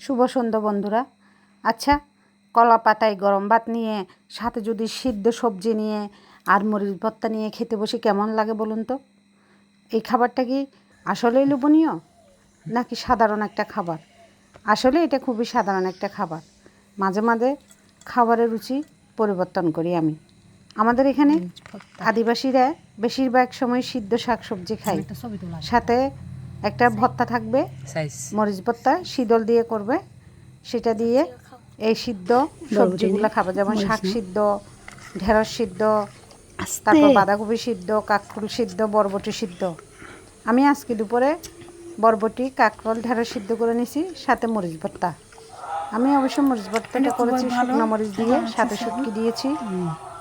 শুভ সন্ধ্যা বন্ধুরা। আচ্ছা কলা পাতায় গরম ভাত নিয়ে সাথে যদি সিদ্ধ সবজি নিয়ে আর মরিচ ভর্তা নিয়ে খেতে বসে কেমন লাগে বলুন তো? এই খাবারটা কি আসলেই লোভনীয় নাকি সাধারণ একটা খাবার? আসলে এটা খুবই সাধারণ একটা খাবার। মাঝে মাঝে খাবারের রুচি পরিবর্তন করি আমি। আমাদের এখানে আদিবাসীরা বেশিরভাগ সময় সিদ্ধ শাক সবজি খায় সাথে একটা ভর্তা থাকবে মরিচ ভর্তা শীতল দিয়ে করবে। সেটা দিয়ে এই সিদ্ধ সবজিগুলো খাবে যেমন শাক সিদ্ধ ঢেঁড়স সিদ্ধ তারপর বাঁধাকপি সিদ্ধ কাঁকরোল সিদ্ধ বরবটি সিদ্ধ। আমি আজকে দুপুরে বরবটি কাঁকরোল ঢেঁড়স সিদ্ধ করে নিয়েছি সাথে মরিচ ভর্তা। আমি অবশ্য মরিচ ভর্তাটা করেছি শুকনো মরিচ দিয়ে সাথে শুটকি দিয়েছি।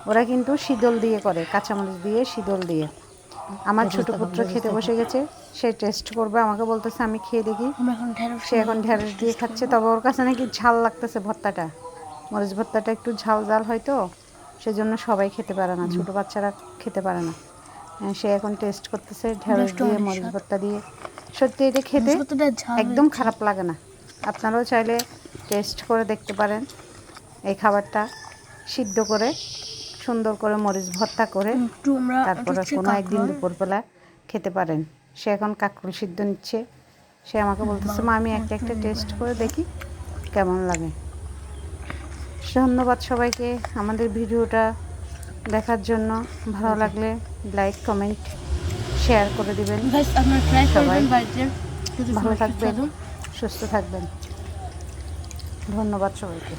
ওরা কিন্তু শীতল দিয়ে করে কাঁচামরিচ দিয়ে শীতল দিয়ে। আমার ছোট পুত্র খেতে বসে গেছে সে টেস্ট করবে আমাকে বলতেছে আমি খেয়ে দেখি। সে এখন ঢেঁড়স দিয়ে খাচ্ছে তবে ওর কাছে নাকি ঝাল লাগতেছে ভর্তাটা। মরিচ ভর্তাটা একটু ঝাল ঝাল হয় তো সেজন্য সবাই খেতে পারে না ছোট বাচ্চারা খেতে পারে না। সে এখন টেস্ট করতেছে ঢেঁড়স দিয়ে মরিচ ভর্তা দিয়ে। সত্যি এটা খেতে একদম খারাপ লাগে না। আপনারাও চাইলে টেস্ট করে দেখতে পারেন এই খাবারটা সিদ্ধ করে। সুন্দর করে মরিচ ভর্তা করে তারপরে কোনো একদিন দুপুরবেলা খেতে পারেন। সে এখন কাকরুল সিদ্ধ নিচ্ছে। সে আমাকে বলতেছে মা আমি একটা একটা টেস্ট করে দেখি কেমন লাগে। ধন্যবাদ সবাইকে আমাদের ভিডিওটা দেখার জন্য। ভালো লাগলে লাইক কমেন্ট শেয়ার করে দিবেন সবাই। ভালো থাকবেন সুস্থ থাকবেন। ধন্যবাদ সবাইকে।